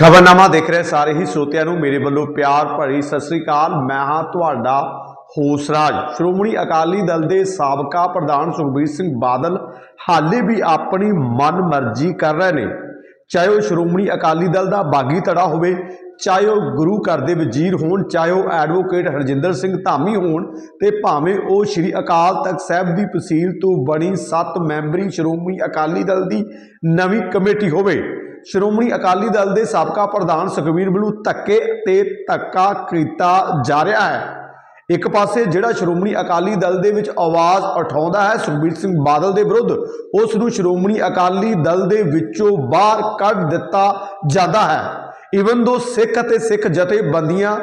ਖਬਰਨਾਮਾ ਦੇਖ ਰਹੇ ਸਾਰੇ ਹੀ ਸਰੋਤਿਆਂ ਨੂੰ। ਮੇਰੇ ਵੱਲੋਂ ਪਿਆਰ ਭਰੀ ਸਤਿ ਸ੍ਰੀ ਅਕਾਲ। ਮੈਂ ਹਾਂ ਤੁਹਾਡਾ ਹੋਸਰਾਜ ਸ਼੍ਰੋਮਣੀ ਅਕਾਲੀ ਦਲ ਦੇ ਸਾਬਕਾ ਪ੍ਰਧਾਨ ਸੁਖਬੀਰ ਸਿੰਘ ਬਾਦਲ ਹਾਲੇ ਵੀ ਆਪਣੀ ਮਨਮਰਜ਼ੀ ਕਰ ਰਹੇ ਨੇ। ਚਾਹੇ ਉਹ ਸ਼੍ਰੋਮਣੀ ਅਕਾਲੀ ਦਲ ਦਾ ਬਾਗੀ ਧੜਾ ਹੋਵੇ, ਚਾਹੇ ਉਹ ਗੁਰੂ ਘਰ ਦੇ ਵਜ਼ੀਰ ਹੋਣ, ਚਾਹੇ ਉਹ ਐਡਵੋਕੇਟ ਹਰਜਿੰਦਰ ਸਿੰਘ ਧਾਮੀ ਹੋਣ ਤੇ ਭਾਵੇਂ ਉਹ ਸ੍ਰੀ ਅਕਾਲ ਤਖਤ ਸਾਹਿਬ ਦੀ ਤਹਿਸੀਲ ਤੋਂ ਬਣੀ 7 ਮੈਂਬਰੀ ਸ਼੍ਰੋਮਣੀ ਅਕਾਲੀ ਦਲ ਦੀ ਨਵੀਂ ਕਮੇਟੀ ਹੋਵੇ। ਸ਼੍ਰੋਮਣੀ ਅਕਾਲੀ ਦਲ ਦੇ ਸਾਬਕਾ ਪ੍ਰਧਾਨ ਸੁਖਬੀਰ ਵੱਲੋਂ ਧੱਕੇ ਤੇ ਧੱਕਾ ਕੀਤਾ ਜਾ ਰਿਹਾ ਹੈ। ਇੱਕ ਪਾਸੇ ਜਿਹੜਾ ਸ਼੍ਰੋਮਣੀ ਅਕਾਲੀ ਦਲ ਦੇ ਵਿੱਚ ਆਵਾਜ਼ ਉਠਾਉਂਦਾ ਹੈ ਸੁਖਬੀਰ ਸਿੰਘ ਬਾਦਲ ਦੇ ਵਿਰੁੱਧ, ਉਸ ਨੂੰ ਸ਼੍ਰੋਮਣੀ ਅਕਾਲੀ ਦਲ ਦੇ ਵਿੱਚੋਂ ਬਾਹਰ ਕੱਢ ਦਿੱਤਾ ਜਾਂਦਾ ਹੈ। ਇਵਨ ਦੋ ਸਿੱਖ ਅਤੇ ਸਿੱਖ ਜਥੇਬੰਦੀਆਂ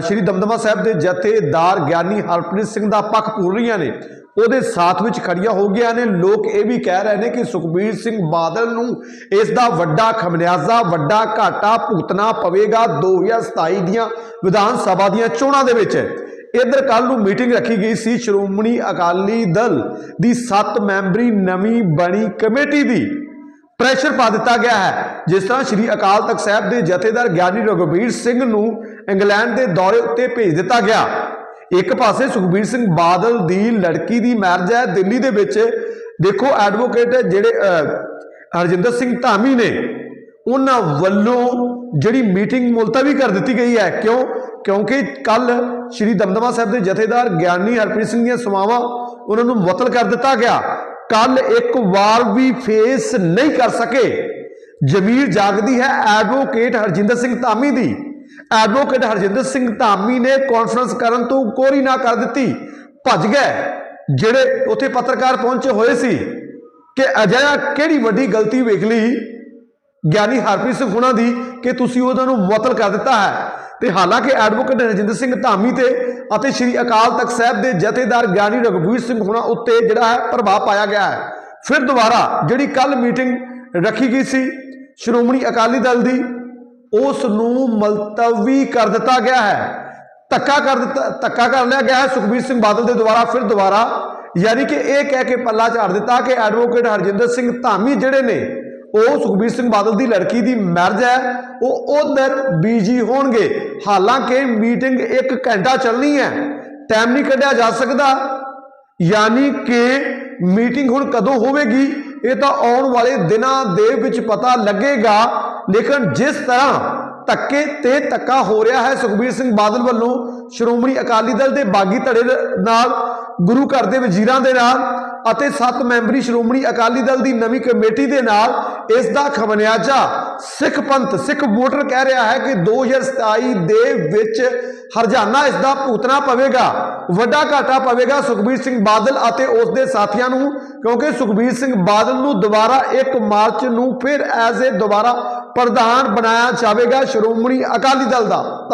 ਸ਼੍ਰੀ ਦਮਦਮਾ ਸਾਹਿਬ ਦੇ ਜਥੇਦਾਰ ਗਿਆਨੀ ਹਰਪ੍ਰੀਤ ਸਿੰਘ ਦਾ ਪੱਖ ਪੂਰ ਰਹੀਆਂ ਨੇ। ਉਹਦੇ ਸਾਥ ਵਿੱਚ ਖੜੀਆਂ ਹੋ ਗਈਆਂ ਨੇ। ਲੋਕ ਇਹ ਵੀ ਕਹਿ ਰਹੇ ਨੇ ਕਿ ਸੁਖਬੀਰ ਸਿੰਘ ਬਾਦਲ ਨੂੰ ਇਸ ਦਾ ਵੱਡਾ ਖਮਨਿਆਜ਼ਾ, ਵੱਡਾ ਘਾਟਾ ਭੁਗਤਣਾ ਪਵੇਗਾ 2027 ਦੀਆਂ ਵਿਧਾਨ ਸਭਾ ਦੀਆਂ ਚੋਣਾਂ ਦੇ ਵਿੱਚ। ਇਧਰ ਕੱਲ ਨੂੰ ਮੀਟਿੰਗ ਰੱਖੀ ਗਈ ਸੀ ਸ਼੍ਰੋਮਣੀ ਅਕਾਲੀ ਦਲ ਦੀ 7 ਮੈਂਬਰੀ ਨਵੀਂ ਬਣੀ ਕਮੇਟੀ ਦੀ। ਪ੍ਰੈਸ਼ਰ ਪਾ ਦਿੱਤਾ ਗਿਆ ਹੈ। ਜਿਸ ਤਰ੍ਹਾਂ ਸ੍ਰੀ ਅਕਾਲ ਤਖਤ ਸਾਹਿਬ ਦੇ ਜਥੇਦਾਰ ਗਿਆਨੀ ਰਘੁਬੀਰ ਸਿੰਘ ਨੂੰ ਇੰਗਲੈਂਡ ਦੇ ਦੌਰੇ ਉੱਤੇ ਭੇਜ ਦਿੱਤਾ ਗਿਆ। ਇੱਕ ਪਾਸੇ ਸੁਖਬੀਰ ਸਿੰਘ ਬਾਦਲ ਦੀ ਲੜਕੀ ਦੀ ਮੈਰਿਜ ਹੈ। ਦਿੱਲੀ ਦੇ ਵਿੱਚ ਦੇਖੋ ਐਡਵੋਕੇਟ ਜਿਹੜੇ ਹਰਜਿੰਦਰ ਸਿੰਘ ਧਾਮੀ ਨੇ, ਉਹਨਾਂ ਵੱਲੋਂ ਜਿਹੜੀ ਮੀਟਿੰਗ ਮੁਲਤਵੀ ਕਰ ਦਿੱਤੀ ਗਈ ਹੈ। ਕਿਉਂ? ਕਿਉਂਕਿ ਕੱਲ ਸ੍ਰੀ ਦਮਦਮਾ ਸਾਹਿਬ ਦੇ ਜਥੇਦਾਰ ਗਿਆਨੀ ਹਰਪ੍ਰੀਤ ਸਿੰਘ ਦੀਆਂ ਸਮਾਵਾਂ ਉਹਨਾਂ ਨੂੰ ਮੁਅੱਤਲ ਕਰ ਦਿੱਤਾ ਗਿਆ। ਕੱਲ ਇੱਕ ਵਾਰ ਵੀ ਫੇਸ ਨਹੀਂ ਕਰ ਸਕੇ। ਜ਼ਮੀਰ ਜਾਗਦੀ ਹੈ ਐਡਵੋਕੇਟ ਹਰਜਿੰਦਰ ਸਿੰਘ ਧਾਮੀ ਦੀ। ਐਡਵੋਕੇਟ ਹਰਜਿੰਦਰ ਸਿੰਘ ਧਾਮੀ ਨੇ ਕਾਨਫਰੰਸ ਕਰਨ ਤੋਂ ਕੋਰੀ ਨਾ ਕਰ ਦਿੱਤੀ। ਭੱਜ ਗਏ, ਜਿਹੜੇ ਉੱਥੇ ਪੱਤਰਕਾਰ ਪਹੁੰਚੇ ਹੋਏ ਸੀ ਕਿ ਅਜਿਹਾ ਕਿਹੜੀ ਵੱਡੀ ਗਲਤੀ ਵੇਖ ਲਈ? ਗਿਆਨੀ ਹਰਪ੍ਰੀਤ ਸਿੰਘ ਹੁਣਾਂ ਦੀ ਕਿ ਤੁਸੀਂ ਉਹਨਾਂ ਨੂੰ ਮੁਅੱਤਲ ਕਰ ਦਿੱਤਾ ਹੈ। ਤੇ ਹਾਲਾਂਕਿ ਐਡਵੋਕੇਟ ਰਜਿੰਦਰ ਸਿੰਘ ਧਾਮੀ ਤੇ ਅਤੇ ਸ੍ਰੀ ਅਕਾਲ ਤਖਤ ਸਾਹਿਬ ਦੇ ਜਥੇਦਾਰ ਗਿਆਨੀ ਰਘਬੀਰ ਸਿੰਘ ਹੁਣਾਂ ਉੱਤੇ ਜਿਹੜਾ ਹੈ ਪ੍ਰਭਾਵ ਪਾਇਆ ਗਿਆ ਹੈ। ਫਿਰ ਦੁਬਾਰਾ ਜਿਹੜੀ ਕੱਲ ਮੀਟਿੰਗ ਰੱਖੀ ਗਈ ਸੀ, ਸ਼੍ਰੋਮਣੀ ਅਕਾਲੀ ਦਲ ਦੀ ਉਸ ਨੂੰ ਮਲਤਵੀ ਕਰ ਦਿੱਤਾ ਗਿਆ ਹੈ। ਧੱਕਾ ਕਰ ਦਿੱਤਾ, ਧੱਕਾ ਕਰ ਲਿਆ ਗਿਆ ਹੈ ਸੁਖਬੀਰ ਸਿੰਘ ਬਾਦਲ ਦੇ ਦੁਆਰਾ। ਫਿਰ ਦੁਬਾਰਾ ਯਾਨੀ ਕਿ ਇਹ ਕਹਿ ਕੇ ਪੱਲਾ ਝਾੜ ਦਿੱਤਾ ਕਿ ਐਡਵੋਕੇਟ ਹਰਜਿੰਦਰ ਸਿੰਘ ਧਾਮੀ ਜਿਹੜੇ ਨੇ ਉਹ ਸੁਖਬੀਰ ਸਿੰਘ ਬਾਦਲ ਦੀ ਲੜਕੀ ਦੀ ਮੈਰਿਜ ਹੈ, ਉਹ ਉਧਰ ਬੀਜੀ ਹੋਣਗੇ। ਹਾਲਾਂਕਿ ਮੀਟਿੰਗ 1 ਘੰਟਾ ਚੱਲਣੀ ਹੈ। ਟਾਈਮ ਨਹੀਂ ਕੱਢਿਆ ਜਾ ਸਕਦਾ। ਯਾਨੀ ਕਿ ਮੀਟਿੰਗ ਹੁਣ ਕਦੋਂ ਹੋਵੇਗੀ, ਇਹ ਤਾਂ ਆਉਣ ਵਾਲੇ ਦਿਨਾਂ ਦੇ ਵਿੱਚ ਪਤਾ ਲੱਗੇਗਾ। ਲੇਕਿਨ ਜਿਸ ਤਰ੍ਹਾਂ ਧੱਕੇ ਤੇ ਧੱਕਾ ਹੋ ਰਿਹਾ ਹੈ ਸੁਖਬੀਰ ਸਿੰਘ ਬਾਦਲ ਵੱਲੋਂ, ਸ਼੍ਰੋਮਣੀ ਅਕਾਲੀ ਦਲ ਦੇ ਬਾਗੀ ਧੜੇ ਨਾਲ ਗੁਰੂ ਘਰ ਦੇ ਵਜ਼ੀਰਾਂ ਦੇ ਨਾਲ ਅਤੇ ਸੱਤ ਮੈਂਬਰੀ ਸ਼੍ਰੋਮਣੀ ਅਕਾਲੀ ਦਲ ਦੀ ਨਵੀਂ ਕਮੇਟੀ ਦੇ ਨਾਲ ਇਸ ਦਾ ਖਮਨਿਆਜਾ ਸਿੱਖ ਪੰਥ, ਸਿੱਖ ਵੋਟਰ ਕਹਿ ਰਿਹਾ ਹੈ ਕਿ 2027 ਦੇ ਵਿੱਚ ਹਰਜਾਨਾ ਇਸ ਦਾ ਭੁਗਤਣਾ ਪਵੇਗਾ। ਵੱਡਾ ਘਾਟਾ ਪਵੇਗਾ ਸੁਖਬੀਰ ਸਿੰਘ ਬਾਦਲ ਅਤੇ ਉਸ ਦੇ ਸਾਥੀਆਂ ਨੂੰ, ਕਿਉਂਕਿ ਸੁਖਬੀਰ ਸਿੰਘ ਬਾਦਲ ਨੂੰ ਦੁਬਾਰਾ 1 ਮਾਰਚ ਨੂੰ ਫਿਰ ਐਜ਼ ਏ ਦੁਬਾਰਾ ਪ੍ਰਧਾਨ ਬਣਾਇਆ ਜਾਵੇਗਾ ਸ਼੍ਰੋਮਣੀ ਅਕਾਲੀ ਦਲ ਦਾ।